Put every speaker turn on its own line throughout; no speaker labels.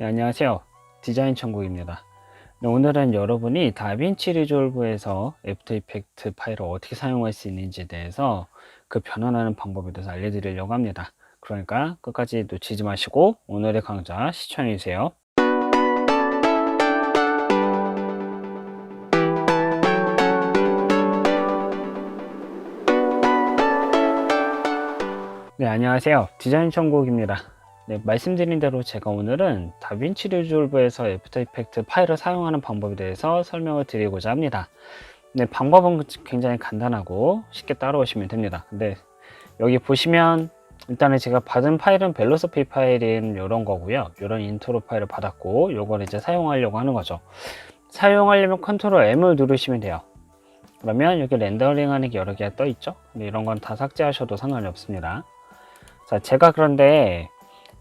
네, 안녕하세요. 디자인 천국입니다. 네, 오늘은 여러분이 다빈치 리졸브에서 애프터 이펙트 파일을 어떻게 사용할 수 있는지에 대해서 그 변환하는 방법에 대해서 알려드리려고 합니다. 그러니까 끝까지 놓치지 마시고 오늘의 강좌 시청해 주세요. 네, 안녕하세요. 디자인 천국입니다. 네, 말씀드린 대로 제가 오늘은 다빈치 리졸브에서 애프터 이펙트 파일을 사용하는 방법에 대해서 설명을 드리고자 합니다. 네, 방법은 굉장히 간단하고 쉽게 따라오시면 됩니다. 근데 여기 보시면 일단은 제가 받은 파일은 벨로소피 파일인 이런 거고요. 이런 인트로 파일을 받았고 요걸 이제 사용하려고 하는 거죠. 사용하려면 컨트롤 M을 누르시면 돼요. 그러면 여기 렌더링 하는 게 여러 개가 떠 있죠. 근데 이런 건 다 삭제하셔도 상관이 없습니다. 자, 제가 그런데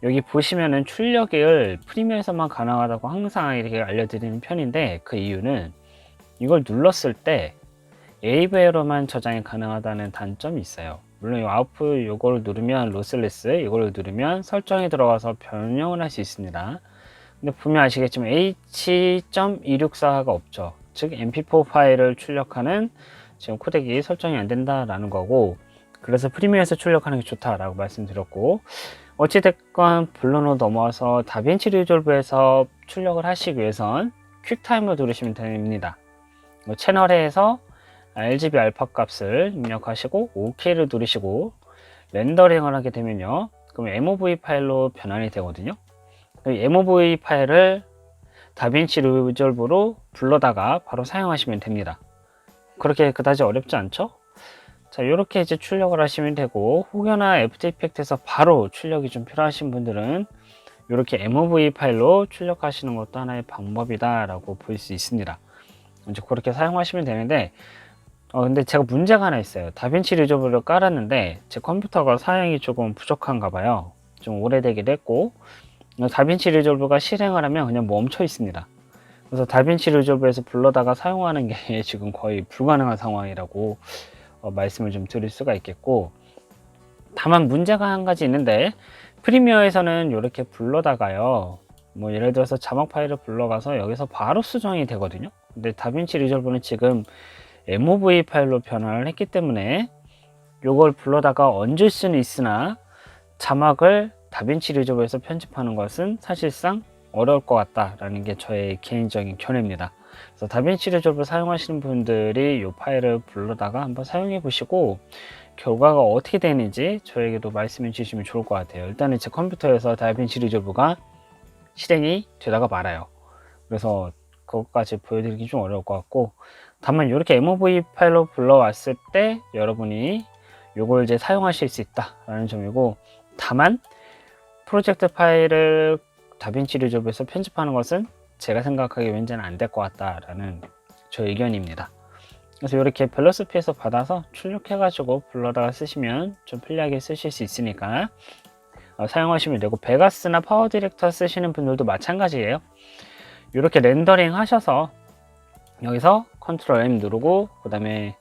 여기 보시면은 출력을 프리미어에서만 가능하다고 항상 이렇게 알려드리는 편인데 그 이유는 이걸 눌렀을 때 에이브에로만 저장이 가능하다는 단점이 있어요. 물론 이 아웃풋 이걸 누르면 로스레스 이걸 누르면 설정에 들어가서 변형을 할 수 있습니다. 근데 보면 아시겠지만 H.264가 없죠. 즉 MP4 파일을 출력하는 지금 코덱이 설정이 안 된다라는 거고 그래서 프리미어에서 출력하는 게 좋다라고 말씀드렸고 어찌됐건 블루로 넘어와서 다빈치 리졸브에서 출력을 하시기 위해선 퀵타임을 누르시면 됩니다. 뭐 채널에서 RGB 알파 값을 입력하시고 OK를 누르시고 렌더링을 하게 되면요. 그럼 MOV 파일로 변환이 되거든요. 그 MOV 파일을 다빈치 리졸브로 불러다가 바로 사용하시면 됩니다. 그렇게 그다지 어렵지 않죠? 자, 이렇게 이제 출력을 하시면 되고, 혹여나 애프터 이펙트에서 바로 출력이 좀 필요하신 분들은 이렇게 MOV 파일로 출력하시는 것도 하나의 방법이다 라고 볼 수 있습니다. 이제 그렇게 사용하시면 되는데, 어, 근데 제가 문제가 하나 있어요. 다빈치 리조브를 깔았는데, 제 컴퓨터가 사양이 조금 부족한가 봐요. 좀 오래되기도 했고, 다빈치 리졸브가 실행을 하면 그냥 멈춰 있습니다. 그래서 다빈치 리졸브에서 불러다가 사용하는 게 지금 거의 불가능한 상황이라고 어, 말씀을 좀 드릴 수가 있겠고 다만 문제가 한 가지 있는데 프리미어에서는 이렇게 불러다가요 뭐 예를 들어서 자막 파일을 불러가서 여기서 바로 수정이 되거든요 근데 다빈치 리졸브는 지금 MOV 파일로 변환을 했기 때문에 이걸 불러다가 얹을 수는 있으나 자막을 다빈치 리졸브에서 편집하는 것은 사실상 어려울 것 같다라는 게 저의 개인적인 견해입니다. 그래서 다빈치 리졸브 사용하시는 분들이 이 파일을 불러다가 한번 사용해 보시고 결과가 어떻게 되는지 저에게도 말씀해 주시면 좋을 것 같아요. 일단은 제 컴퓨터에서 다빈치 리졸브가 실행이 되다가 말아요. 그래서 그것까지 보여드리기 좀 어려울 것 같고 다만 이렇게 MOV 파일로 불러왔을 때 여러분이 이걸 이제 사용하실 수 있다라는 점이고 다만 프로젝트 파일을 다빈치 리졸브에서 편집하는 것은 제가 생각하기에 왠지는 안 될 것 같다라는 저 의견입니다. 그래서 이렇게 밸런스피에서 받아서 출력해가지고 불러다가 쓰시면 좀 편리하게 쓰실 수 있으니까 어, 사용하시면 되고 베가스나 파워 디렉터 쓰시는 분들도 마찬가지예요. 이렇게 렌더링 하셔서 여기서 컨트롤 M 누르고 그 다음에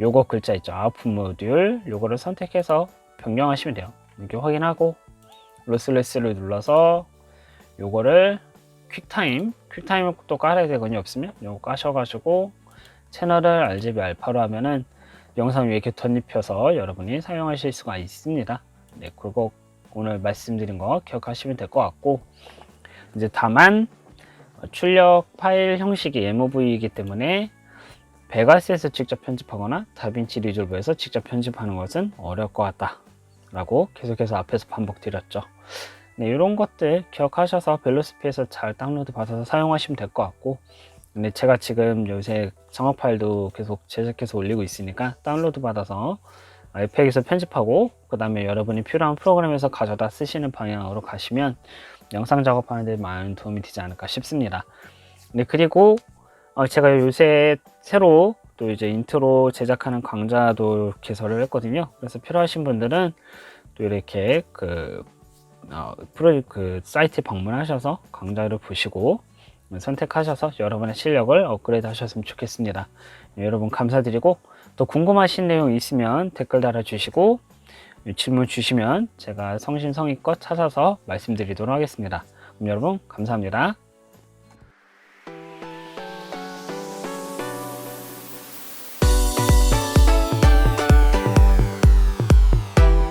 요거 글자 있죠 아웃풋 모듈 요거를 선택해서 변경하시면 돼요. 이렇게 확인하고 로스레스를 눌러서 요거를 퀵타임 퀵타임을 또 깔아야 되거든요 없으면. 요거 까셔가지고 채널을 RGB 알파로 하면은 영상 위에 이렇게 덧입혀서 여러분이 사용하실 수가 있습니다. 네 그거 오늘 말씀드린 거 기억하시면 될 것 같고. 이제 다만 출력 파일 형식이 MOV이기 때문에 베가스에서 직접 편집하거나 다빈치 리졸브에서 직접 편집하는 것은 어려울 것 같다 라고 계속해서 앞에서 반복드렸죠 네, 이런 것들 기억하셔서 벨로스피에서 잘 다운로드 받아서 사용하시면 될 것 같고 근데 제가 지금 요새 정화 파일도 계속 제작해서 올리고 있으니까 다운로드 받아서 아이팩에서 편집하고 그 다음에 여러분이 필요한 프로그램에서 가져다 쓰시는 방향으로 가시면 영상 작업하는 데 많은 도움이 되지 않을까 싶습니다. 네 그리고 어, 제가 요새 새로 또 이제 인트로 제작하는 강좌도 개설을 했거든요. 그래서 필요하신 분들은 또 이렇게 그 어, 프로 그 사이트 방문하셔서 강좌를 보시고 선택하셔서 여러분의 실력을 업그레이드 하셨으면 좋겠습니다. 네, 여러분 감사드리고 또 궁금하신 내용 있으면 댓글 달아주시고 질문 주시면 제가 성심성의껏 찾아서 말씀드리도록 하겠습니다. 그럼 여러분 감사합니다.